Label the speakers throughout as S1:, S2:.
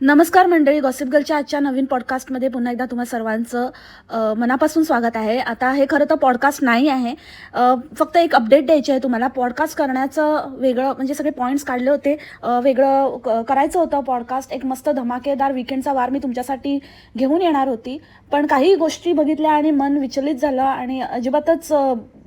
S1: नमस्कार मंडळी गॉसिप गर्लच्या आजच्या नवीन पॉडकास्टमध्ये पुन्हा एकदा तुम्हा सर्वांचं मनापासून स्वागत आहे. आता हे खरं तर पॉडकास्ट नाही आहे. फक्त एक अपडेट द्यायची आहे तुम्हाला. पॉडकास्ट करण्याचं वेगळं म्हणजे सगळे पॉईंट्स काढले होते. वेगळं क- करायचं होतं पॉडकास्ट एक मस्त धमाकेदार विकेंडचा वार मी तुमच्यासाठी घेऊन येणार होती. पण काही गोष्टी बघितल्या आणि मन विचलित झालं आणि अजिबातच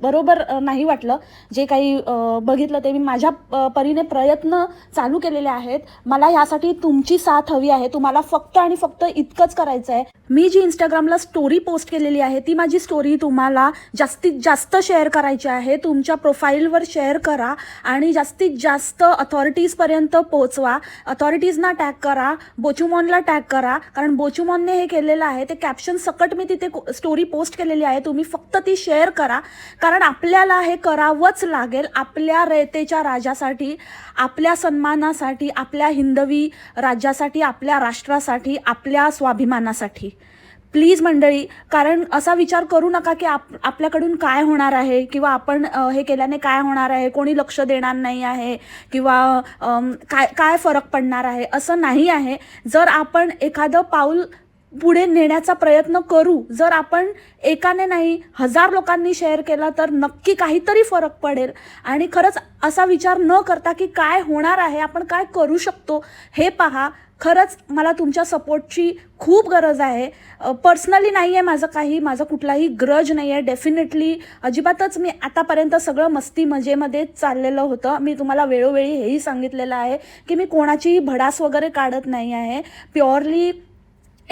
S1: बरोबर नाही वाटलं. जे काही बघितलं ते मी माझ्या परीने प्रयत्न चालू केलेले आहेत. मला यासाठी तुमची साथ हवी आहे तुम्हाला फक्त आणि फक्त इतकंच करायचं आहे मी जी इंस्टाग्रामला स्टोरी पोस्ट केलेली आहे ती माझी स्टोरी तुम्हाला जास्तीत जास्त शेअर करायची आहे. तुमच्या प्रोफाईलवर शेअर करा आणि जास्तीत जास्त अथॉरिटीजपर्यंत पोहोचवा. अथॉरिटीजना टॅग करा बोचुमॉनला टॅग करा. कारण बोचुमॉनने हे केलेलं आहे ते कॅप्शन सकट मी तिथे स्टोरी पोस्ट केलेली आहे. तुम्ही फक्त ती शेअर करा. कारण आपल्याला हे करावंच लागेल आपल्या रयतेच्या राजासाठी आपल्या सन्मानासाठी आपल्या हिंदवी राज्यासाठी आपल्या राष्ट्रासाठी आपल्या स्वाभिमानासाठी. प्लीज मंडळी कारण असा विचार करू नका की आप आपल्याकडून काय होणार आहे किंवा आपण हे केल्याने काय होणार आहे कोणी लक्ष देणार नाही आहे किंवा काय काय फरक पडणार आहे असं नाही आहे. जर आपण एखादं पाऊल पुढे नेण्याचा प्रयत्न करू जर आपण एकाने नाही हजार लोकांनी शेअर केला तर नक्की काहीतरी फरक पडेल. आणि खरंच असा विचार न करता की काय होणार आहे आपण काय करू शकतो हे पहा. खरंच मला तुमच्या सपोर्टची खूप गरज आहे. पर्सनली नाही आहे माझं काही माझं कुठलाही ग्रज नाही आहे डेफिनेटली अजिबातच मी आतापर्यंत सगळं मस्ती मजेमध्ये चाललेलं होतं. मी तुम्हाला वेळोवेळी हेही सांगितलेलं आहे की मी कोणाचीही भडास वगैरे काढत नाही आहे. प्युअरली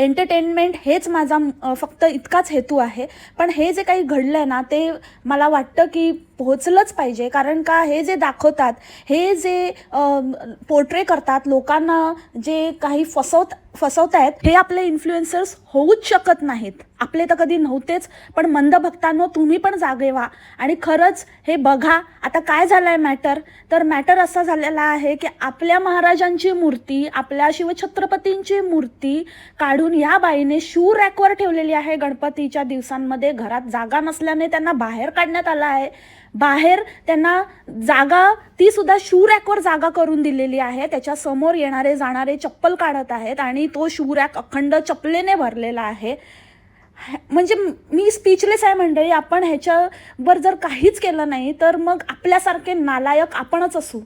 S1: एंटरटेनमेंट हेच माझा फक्त इतकाच हेतू आहे. पण हे जे काही घडलं आहे ना ते मला वाटतं की पोहोचलंच पाहिजे. कारण का हे जे दाखवतात हे जे पोर्ट्रे करतात लोकांना जे काही फसवत फसवतायत हे आपले इन्फ्लुएन्सर्स होऊच शकत नाहीत. आपले तर कधी नव्हतेच पण मंद भक्तांनो तुम्ही पण जागे व्हा. आणि खरंच हे बघा आता काय झालं आहे मॅटर तर मॅटर असा झालेला आहे की आपल्या महाराजांची मूर्ती आपल्या शिवछत्रपतींची मूर्ती काढून या बाईने शू रॅकवर ठेवलेली आहे गणपतीच्या दिवसांमध्ये. घरात जागा नसल्याने त्यांना बाहेर काढण्यात आला आहे. बाहेर त्यांना जागा ती सुद्धा शू रॅकवर जागा करून दिलेली आहे. त्याच्यासमोर येणारे जाणारे चप्पल काढत आहेत आणि तो शू रॅक अखंड चपलेने भरलेला आहे. म्हणजे मी स्पीचलेस आहे मंडळी. आपण ह्याच्यावर जर काहीच केलं नाही तर मग आपल्यासारखे नालायक आपणच असू.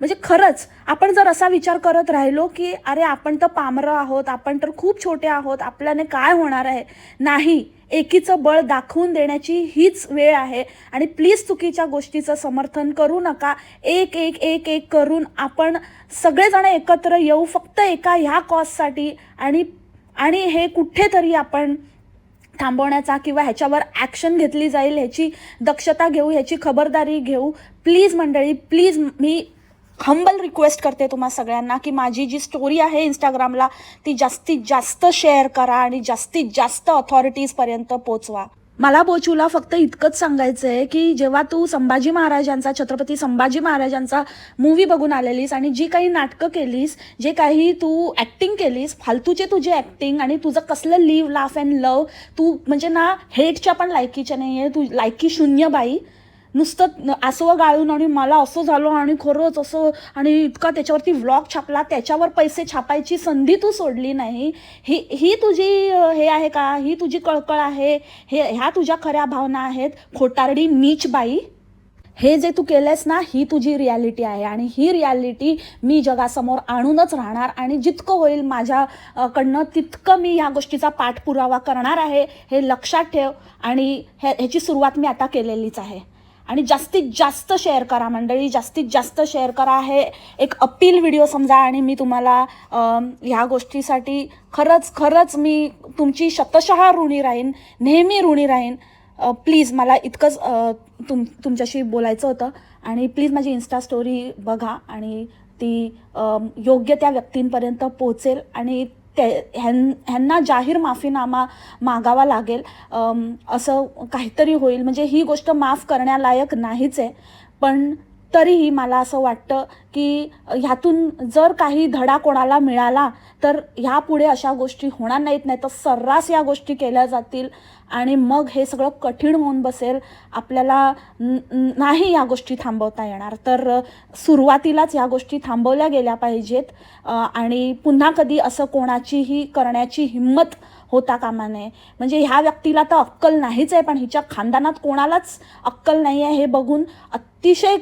S1: म्हणजे खरंच आपण जर असा विचार करत राहिलो की अरे आपण तर पामरं आहोत आपण तर खूप छोटे आहोत आपल्याने काय होणार आहे? नाही एकीचं बळ दाखवून देण्याची हीच वेळ आहे. आणि प्लीज चुकीच्या गोष्टीचं समर्थन करू नका. एक एक एक एक करून आपण सगळेजण एकत्र येऊ फक्त एका ह्या कॉजसाठी आणि आणि हे कुठेतरी आपण थांबवण्याचा किंवा ह्याच्यावर ॲक्शन घेतली जाईल ह्याची दक्षता घेऊ ह्याची खबरदारी घेऊ. प्लीज मंडळी प्लीज मी हंबल रिक्वेस्ट करते तुम्हा सगळ्यांना की माझी जी स्टोरी आहे इंस्टाग्रामला ती जास्तीत जास्त शेअर करा आणि जास्तीत जास्त अथॉरिटीजपर्यंत पोचवा. मला बोचूला फक्त इतकंच सांगायचं आहे की जेव्हा तू संभाजी महाराजांचा छत्रपती संभाजी महाराजांचा मूवी बघून आलेलीस आणि जी काही नाटकं केलीस जे काही तू ॲक्टिंग केलीस फालतूचे तुझे ॲक्टिंग आणि तुझं कसलं लिव्ह लाफ अँड लव तू म्हणजे ना हेटच्या पण लायकीच्या नाही आहे तू लायकी शून्य बाई. नुसतं असं गाळून आणि मला असं झालं आणि खरंच असं आणि इतका त्याच्यावरती व्लॉग छापला त्याच्यावर पैसे छापायची संधी तू सोडली नाही. ही ही तुझी हे आहे का? ही तुझी कळकळ आहे? हे ह्या तुझ्या खऱ्या भावना आहेत? खोटारडी नीच बाई. हे जे तू केलंयस ना ही तुझी रियालिटी आहे आणि ही रियालिटी मी जगासमोर आणूनच राहणार आणि जितकं होईल माझ्याकडनं तितकं मी ह्या गोष्टीचा पाठपुरावा करणार आहे हे लक्षात ठेव आणि हे ह्याची सुरुवात मी आता केलेलीच आहे. आणि जास्तीत जास्त शेअर करा मंडळी जास्तीत जास्त शेअर करा. हे एक अपील व्हिडिओ समजा आणि मी तुम्हाला ह्या गोष्टीसाठी खरंच खरंच मी तुमची शतशः ऋणी राहीन नेहमी ऋणी राहीन. प्लीज मला इतकंच तुम तुमच्याशी बोलायचं होतं. आणि प्लीज माझी इन्स्टा स्टोरी बघा आणि ती योग्य त्या व्यक्तींपर्यंत पोहोचेल. आणि ते ह्यां ह्यांना जाहीर माफीनामा मागावा लागेल. असं काहीतरी होईल. म्हणजे ही गोष्ट माफ करण्यालायक नाहीच आहे. पण तरीही मला असं वाटतं की ह्यातून जर काही धडा कोणाला मिळाला तर ह्यापुढे अशा गोष्टी होणार नाहीत नाही तर सर्रास या गोष्टी केल्या जातील आणि मग हे सगळं कठीण होऊन बसेल. आपल्याला नाही या गोष्टी थांबवता येणार. तर सुरुवातीलाच या गोष्टी थांबवल्या गेल्या पाहिजेत आणि पुन्हा कधी असं कोणाचीही करण्याची हिंमत होता कामा नये. म्हणजे ह्या व्यक्तीला तर अक्कल नाहीच आहे पण हिच्या खानदानात कोणालाच अक्कल नाही आहे हे बघून अतिशय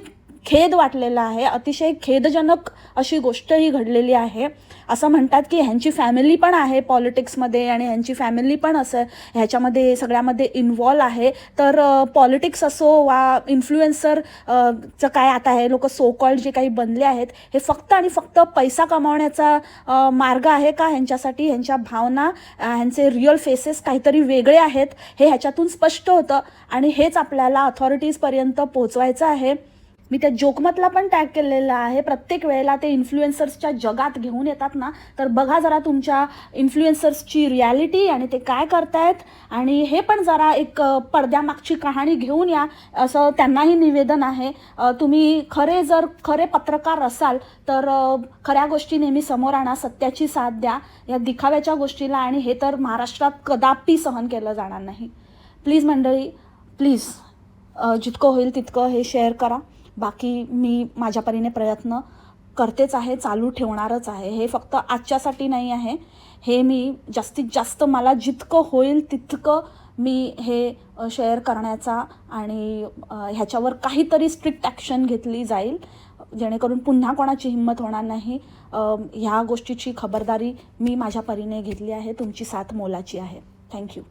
S1: खेद वाटलेला आहे. अतिशय खेदजनक अशी गोष्ट ही घडलेली आहे. असं म्हणतात की ह्यांची फॅमिली पण आहे पॉलिटिक्समध्ये आणि ह्यांची फॅमिली पण असं ह्याच्यामध्ये सगळ्यामध्ये इन्व्हॉल्व आहे. तर पॉलिटिक्स असो वा इन्फ्लुएन्सर चं काय आता हे लोक सो कॉल्ड जे काही बनले आहेत हे फक्त आणि फक्त पैसा कमावण्याचा मार्ग आहे का? ह्यांच्यासाठी ह्यांच्या भावना ह्यांचे रिअल फेसेस काहीतरी वेगळे आहेत हे ह्याच्यातून स्पष्ट होतं. आणि हेच आपल्याला अथॉरिटीजपर्यंत पोहोचवायचं आहे. मी त्या जोकमतला पण टॅग केलेला आहे. प्रत्येक वेळेला ते इन्फ्लुएन्सर्सच्या जगात घेऊन येतात ना तर बघा जरा तुमच्या इन्फ्लुएन्सर्सची रियालिटी आणि ते काय करतायत. आणि हे पण जरा एक पडद्यामागची कहाणी घेऊन या असं त्यांनाही निवेदन आहे. तुम्ही खरे जर खरे पत्रकार असाल तर खऱ्या गोष्टी नेहमी समोर आणा सत्याची साथ द्या. या दिखाव्याच्या गोष्टीला आणि हे तर महाराष्ट्रात कदापि सहन केलं जाणार नाही. प्लीज मंडळी प्लीज जितकं होईल तितकं हे शेअर करा. बाकी मी माझ्या परीने प्रयत्न करतेच आहे चालू ठेवणारच आहे. हे फक्त आजच्यासाठी नाही आहे. हे मी जास्तीत जास्त मला जितकं होईल तितकं मी हे शेअर करण्याचा आणि ह्याच्यावर काहीतरी स्ट्रिक्ट ॲक्शन घेतली जाईल. जेणेकरून पुन्हा कोणाची हिंमत होणार नाही. ह्या गोष्टीची खबरदारी मी माझ्या परीने घेतली आहे. तुमची साथ मोलाची आहे. थँक्यू